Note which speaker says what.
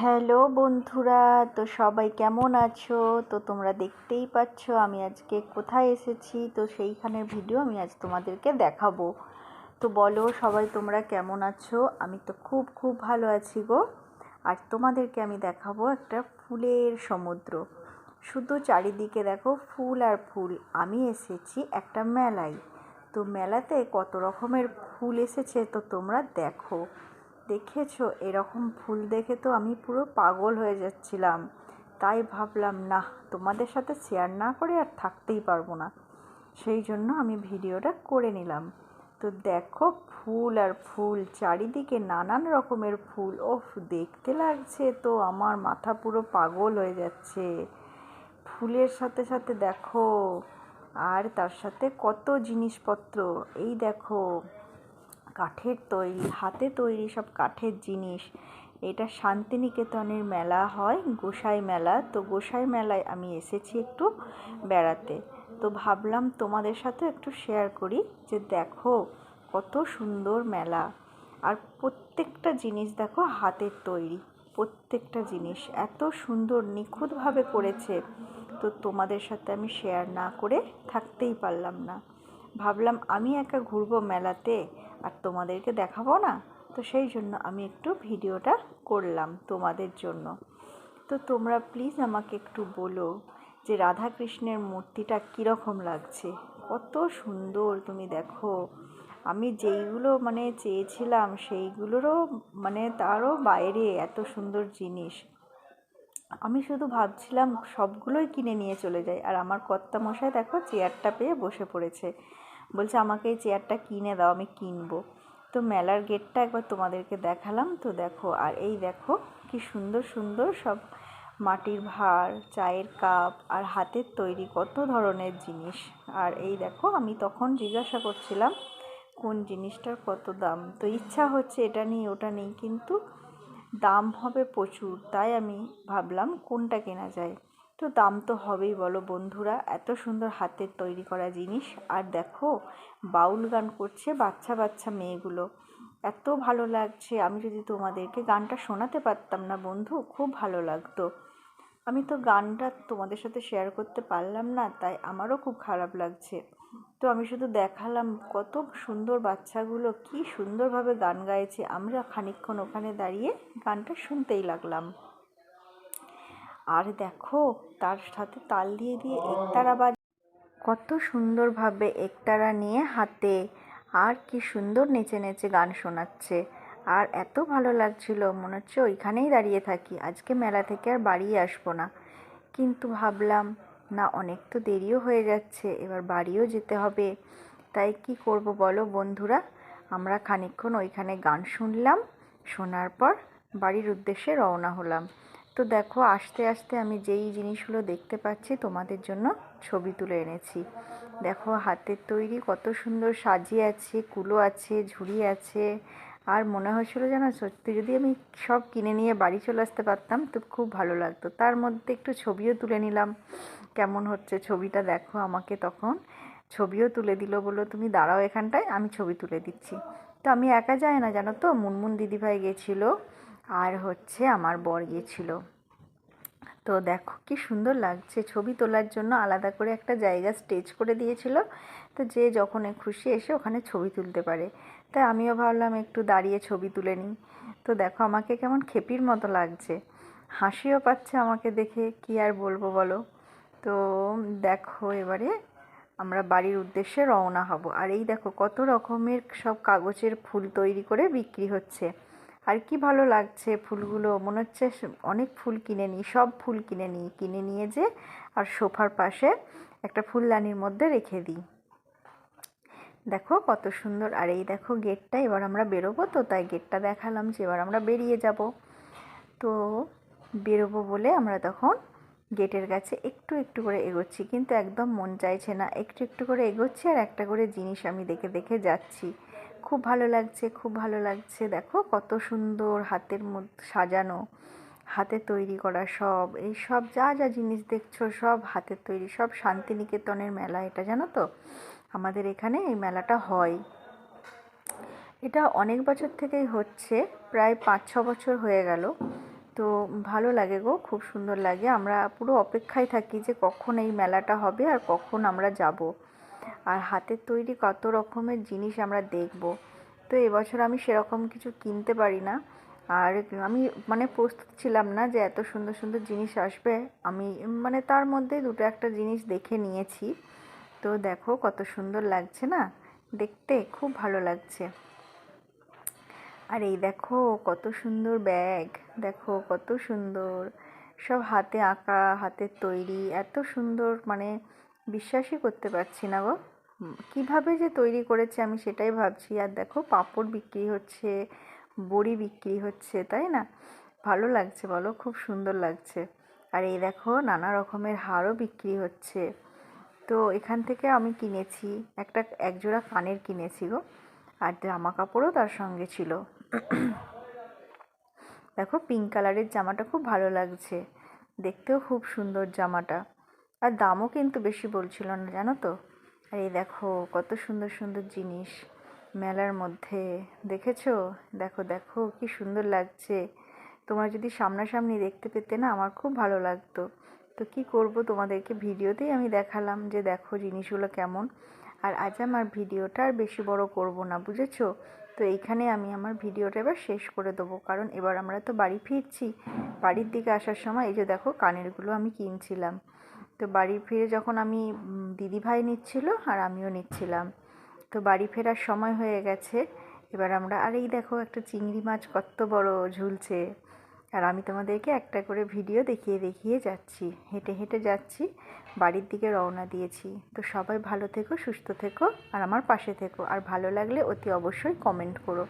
Speaker 1: Hello বন্ধুরা, তো সবাই কেমন আছো? তো তোমরা দেখতেই পাচ্ছ আমি আজকে কোথায় এসেছি, তো সেইখানের ভিডিও আমি আজ তোমাদেরকে দেখাবো। তো বলো সবাই তোমরা কেমন আছো? আমি তো খুব খুব ভালো আছি গো। আর তোমাদেরকে আমি দেখাবো একটা ফুলের সমুদ্র। শুধু চারিদিকে দেখো ফুল আর ফুল। আমি এসেছি একটা মেলায়। তো মেলাতে কত রকমের ফুল এসেছে তো তোমরা দেখো। দেখেছ? এরকম ফুল দেখে তো আমি পুরো পাগল হয়ে যাচ্ছিলাম। তাই ভাবলাম না তোমাদের সাথে শেয়ার না করে আর থাকতেই পারব না। সেই জন্য আমি ভিডিওটা করে নিলাম। তো দেখো, ফুল আর ফুল, চারিদিকে নানান রকমের ফুল। ওফ, দেখতে লাগছে তো, আমার মাথা পুরো পাগল হয়ে যাচ্ছে। ফুলের সাথে সাথে দেখো, আর তার সাথে কত জিনিসপত্র। এই দেখো কাঠের তৈরি, হাতে তৈরি সব কাঠের জিনিস। এটা শান্তিনিকেতনের মেলা হয়, গোসাই মেলা। তো গোসাই মেলায় আমি এসেছি একটু বেড়াতে। তো ভাবলাম তোমাদের সাথে একটু শেয়ার করি যে দেখো কত সুন্দর মেলা। আর প্রত্যেকটা জিনিস দেখো হাতের তৈরি, প্রত্যেকটা জিনিস। এত সুন্দর, নিখুঁতভাবে করেছে। তো তোমাদের সাথে আমি শেয়ার না করে থাকতেই পারলাম না। ভাবলাম আমি একা ঘুরবো মেলাতে আর তোমাদেরকে দেখাবো না? তো সেই জন্য আমি একটু ভিডিওটা করলাম তোমাদের জন্য। তো তোমরা প্লিজ আমাকে একটু বলো যে রাধা কৃষ্ণের মূর্তিটা কীরকম লাগছে? কত সুন্দর তুমি দেখো। আমি যেইগুলো মানে চেয়েছিলাম সেইগুলোরও মানে তারও বাইরে এত সুন্দর জিনিস। আমি শুধু ভাবছিলাম সবগুলোই কিনে নিয়ে চলে যাই। আর আমার কর্তা মশাই দেখো চেয়ারটা পেয়ে বসে পড়েছে। বলছে, আমাকে এই চেয়ারটা কিনে দাও, আমি কিনবো। তো মেলার গেটটা একবার তোমাদেরকে দেখালাম। তো দেখো, আর এই দেখো কি সুন্দর সুন্দর সব মাটির ভাঁড় চায়ের কাপ আর হাতের তৈরি কত ধরনের জিনিস। আর এই দেখো, আমি তখন জিজ্ঞাসা করছিলাম, কোন জিনিসটার কত দাম? তো ইচ্ছা হচ্ছে এটা নেই ওটা নেই, কিন্তু দাম হবে প্রচুর। তাই আমি ভাবলাম, কোনটা কেনা যায়? তো দাম তো হবেই বলো বন্ধুরা। এত সুন্দর হাতের তৈরি করা জিনিস। আর দেখো, বাউল গান করছে বাচ্চা বাচ্চা মেয়েগুলো। এত ভালো লাগছে। আমি যদি তোমাদেরকে গানটা শোনাতে পারতাম না বন্ধু, খুব ভালো লাগতো। আমি তো গানটা তোমাদের সাথে শেয়ার করতে পারলাম না, তাই আমারও খুব খারাপ লাগছে। তো আমি শুধু দেখালাম কত সুন্দর বাচ্চাগুলো, কি সুন্দরভাবে গান গাইছে। আমরা খানিকক্ষণ ওখানে দাঁড়িয়ে গানটা শুনতেই লাগলাম। আর দেখো, তার সাথে তাল দিয়ে দিয়ে একতারা বাজ। কত সুন্দরভাবে একতারা নিয়ে হাতে। আর কি সুন্দর নেচে নেচে গান শোনাচ্ছে। আর এত ভালো লাগছিল, মনে হচ্ছে ওইখানেই দাঁড়িয়ে থাকি। আজকে মেলা থেকে আর বাড়ি আসব না। কিন্তু ভাবলাম, না, অনেক তো দেরিও হয়ে যাচ্ছে, এবার বাড়িও যেতে হবে। তাই কি করব বলো বন্ধুরা? আমরা খানিকক্ষণ ওইখানে গান শুনলাম, শোনার পর বাড়ির উদ্দেশ্যে রওনা হলাম। তো দেখো, আস্তে আস্তে আমি যেই জিনিসগুলো দেখতে পাচ্ছি, তোমাদের জন্য ছবি তুলে এনেছি। দেখো, হাতের তৈরি কত সুন্দর সাজিয়ে আছে, কুলো আছে, ঝুড়ি আছে। আর মনে হয়েছিলো যেন সত্যি যদি আমি সব কিনে নিয়ে বাড়ি চলে আসতে পারতাম, তো খুব ভালো লাগতো। তার মধ্যে একটু ছবিও তুলে নিলাম। কেমন হচ্ছে ছবিটা দেখো আমাকে তখন। ছবিও তুলে দিল, বলল, তুমি দাঁড়াও এখানটায়, আমি ছবি তুলে দিচ্ছি। তো আমি একা যাই না, জানো তো? মুনমুন দিদিভাই গেছিল। আর হচ্ছে আমার বর গিয়েছিল। তো দেখো কি সুন্দর লাগছে, ছবি তোলার জন্য আলাদা করে একটা জায়গা স্টেজ করে দিয়েছিল। তো যে যখন খুশি এসে ওখানে ছবি তুলতে পারে। তাই আমিও ভাবলাম একটু দাঁড়িয়ে ছবি তুলে নিই। তো দেখো আমাকে কেমন খেপির মতো লাগছে। হাসিও পাচ্ছে আমাকে দেখে, কি আর বলব বলো? তো দেখো এবারে আমরা বাড়ির উদ্দেশ্যে রওনা হব। আর এই দেখো কত রকমের সব কাগজের ফুল তৈরি করে বিক্রি হচ্ছে। আর কি ভালো লাগছে ফুলগুলো? মনে হচ্ছে অনেক ফুল কিনে নিই, সব ফুল কিনে নিই। কিনে নিয়ে যে আর সোফার পাশে একটা ফুলদানির মধ্যে রেখে দিই। দেখো কত সুন্দর। আর এই দেখো গেটটা, এবার আমরা বেরোবো তো, তাই গেটটা দেখালাম যে এবার আমরা বেরিয়ে যাব। তো বেরোবো বলে আমরা তখন গেটের কাছে একটু একটু করে এগোচ্ছি, কিন্তু একদম মন চাইছে না। একটু একটু করে এগোচ্ছি আর একটা করে জিনিস আমি দেখে দেখে যাচ্ছি। খুব ভালো লাগছে, খুব ভালো লাগছে। দেখো কত সুন্দর হাতের মধ্যে সাজানো, হাতে তৈরি করা সব। এই সব যা যা জিনিস দেখছ সব হাতের তৈরি, সব শান্তিনিকেতনের মেলা এটা, জানো তো? আমাদের এখানে এই মেলাটা হয়। এটা অনেক বছর থেকেই হচ্ছে, প্রায় পাঁচ ছ বছর হয়ে গেল। তো ভালো লাগে গো, খুব সুন্দর লাগে। আমরা পুরো অপেক্ষায় থাকি যে কখন এই মেলাটা হবে আর কখন আমরা যাব। আর হাতের তৈরি কত রকমের জিনিস আমরা দেখব। তো এবছর আমি সেরকম কিছু কিনতে পারি না। আর আমি মানে প্রস্তুত ছিলাম না যে এত সুন্দর সুন্দর জিনিস আসবে। আমি মানে তার মধ্যে দুটো একটা জিনিস দেখে নিয়েছি। তো দেখো কত সুন্দর লাগছে না? দেখতে খুব ভালো লাগছে। আর এই দেখো কত সুন্দর ব্যাগ। দেখো কত সুন্দর। সব হাতে আঁকা হাতের তৈরি। এত সুন্দর মানে বিশ্বাসই করতে পারছি না গো। কীভাবে যে তৈরি করেছে আমি সেটাই ভাবছি। আর দেখো, পাঁপড় বিক্রি হচ্ছে, বড়ি বিক্রি হচ্ছে, তাই না? ভালো লাগছে বলো, খুব সুন্দর লাগছে। আর এই দেখো, নানা রকমের হারও বিক্রি হচ্ছে। তো এখান থেকে আমি কিনেছি, একটা একজোড়া কানের কিনেছি গো। আর জামা কাপড়ও তার সঙ্গে ছিল। দেখো পিঙ্ক কালারের জামাটা খুব ভালো লাগছে। দেখতেও খুব সুন্দর জামাটা। আর দামও কিন্তু বেশি বলছিল না, জানো তো? আর এই দেখো, কত সুন্দর সুন্দর জিনিস মেলার মধ্যে। দেখেছ? দেখো দেখো, কি সুন্দর লাগছে। তোমরা যদি সামনাসামনি দেখতে পেতে না, আমার খুব ভালো লাগতো। তো কি করব তোমাদেরকে ভিডিওতেই আমি দেখালাম যে দেখো জিনিসগুলো কেমন। আর আজ আমার ভিডিওটা আর বেশি বড় করব না, বুঝেছ? তো এইখানে আমি আমার ভিডিওটা এবার শেষ করে দেবো। কারণ এবার আমরা তো বাড়ি ফিরছি। বাড়ির দিকে আসার সময় এই যে দেখো, কানেরগুলো আমি কিনছিলাম। তো বাড়ি ফিরে যখন আমি দিদিভাই নিচ্ছিল আর আমিও নিচ্ছিলাম। তো বাড়ি ফেরার সময় হয়ে গেছে। এবার আমরা, আর এই দেখো একটা চিংড়ি মাছ কত বড় ঝুলছে। আর আমি তোমাদেরকে একটা করে ভিডিও দেখিয়ে দেখিয়ে যাচ্ছি। হেঁটে হেঁটে যাচ্ছি, বাড়ির দিকে রওনা দিয়েছি। তো সবাই ভালো থেকো, সুস্থ থেকো, আর আমার পাশে থেকো। আর ভালো লাগলে অতি অবশ্যই কমেন্ট করো।